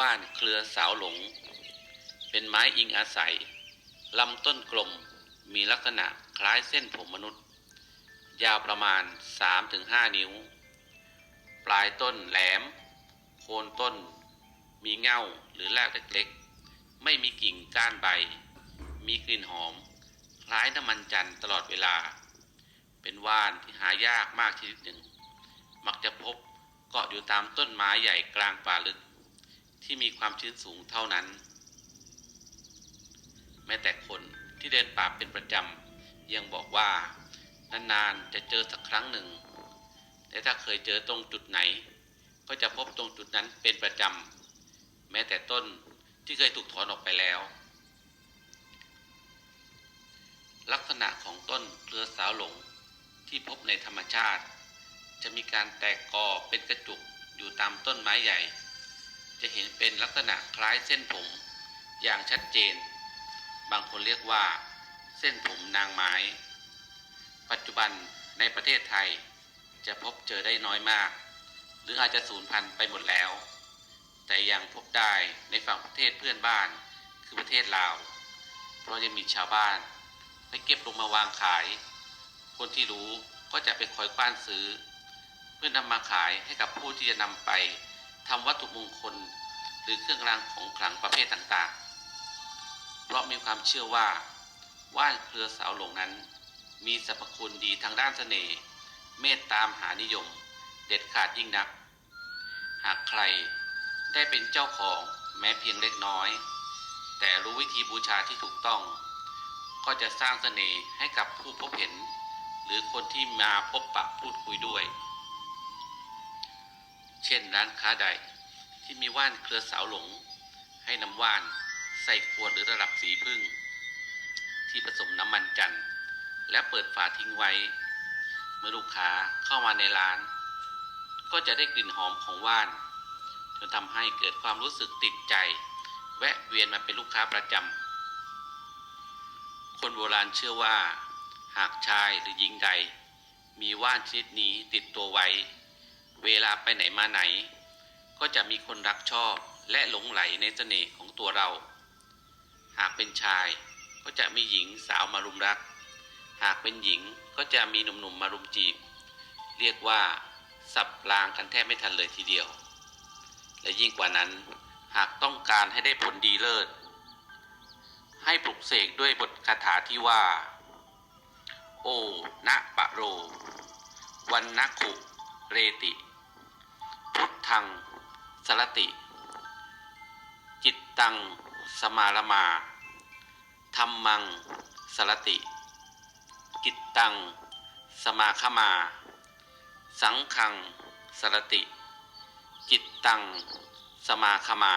ว่านเครือสาวหลง เป็นไม้อิงอาศัยลำต้นกลมมีลักษณะคล้ายเส้นผมมนุษย์ ยาวประมาณ 3-5 นิ้ว ปลายต้นแหลม โคนต้น มีเงาหรือแรกเล็กๆ ไม่มีกิ่งก้านใบ มีกลิ่นหอม คล้ายน้ำมันจันทร์ตลอดเวลา เป็นว่านที่หายากมากชนิดหนึ่ง มักจะพบเกาะอยู่ตามต้นไม้ใหญ่กลางป่าลึก ที่มีความชื้นสูงเท่านั้น แม้แต่คนที่เดินป่าเป็นประจำยังบอกว่านานๆจะเจอสักครั้งหนึ่ง แต่ถ้าเคยเจอตรงจุดไหน ก็จะพบตรงจุดนั้นเป็นประจำแม้แต่ต้นที่เคยถูกถอนออกไปแล้ว ลักษณะของต้นเครือสาวหลงที่พบในธรรมชาติ จะมีการแตกกอเป็นกระจุกอยู่ตามต้นไม้ใหญ่ จะเห็นเป็นลักษณะคล้ายเส้นผมอย่างชัดเจน บางคนเรียกว่า เส้นผมนางไม้ ปัจจุบันในประเทศไทยจะพบเจอได้น้อยมาก หรืออาจจะสูญพันธุ์ไปหมดแล้ว แต่ยังพบได้ในฝั่งประเทศเพื่อนบ้านคือประเทศลาว เพราะยังมีชาวบ้านไปเก็บลงมาวางขาย คนที่รู้ก็จะไปคอยกว้านซื้อ เพื่อนำมาขายให้กับผู้ที่จะนำไป ทำวัตถุมงคล หรือเครื่องรางของขลังประเภทต่างๆ เพราะมีความเชื่อว่าว่านเครือสาวหลงนั้น มีสรรพคุณดีทางด้านเสน่ห์เมตตามหานิยม เด็ดขาดยิ่งนัก หากใครได้เป็นเจ้าของแม้เพียงเล็กน้อย แต่รู้วิธีบูชาที่ถูกต้อง ก็จะสร้างเสน่ห์ให้กับผู้พบเห็น หรือคนที่มาพบปะพูดคุยด้วย ช่นร้านค้าใดที่มีว่านเครือสาวหลง ให้นำว่านใส่ขวดหรือระดับสีพึ่ง ที่ผสมน้ำมันจันทร์และเปิดฝาทิ้งไว้ เมื่อลูกค้าเข้ามาในร้าน ก็จะได้กลิ่นหอมของว่าน จนทำให้เกิดความรู้สึกติดใจ แวะเวียนมาเป็นลูกค้าประจำคนโบราณเชื่อว่า หากชายหรือหญิงใด มีว่านชนิดนี้ติดตัวไว้ เวลาไปไหนมาไหน ก็จะมีคนรักชอบและหลงไหลในเสน่ห์ของตัวเรา หากเป็นชายก็จะมีหญิงสาวมารุมรัก หากเป็นหญิงก็จะมีหนุ่มๆมารุมจีบ เรียกว่าสับรางกันแทบไม่ทันเลยทีเดียว และยิ่งกว่านั้นหากต้องการให้ได้ผลดีเลิศ ให้ปลุกเสกด้วยบทคาถาที่ว่า โอนะปะโร วันนักขุ เรติ ทัง สรติ จิตตัง สมารมาธรรมัง สรติ กิตตัง สมาคมา สังคัง สรติ จิตตัง สมาคมา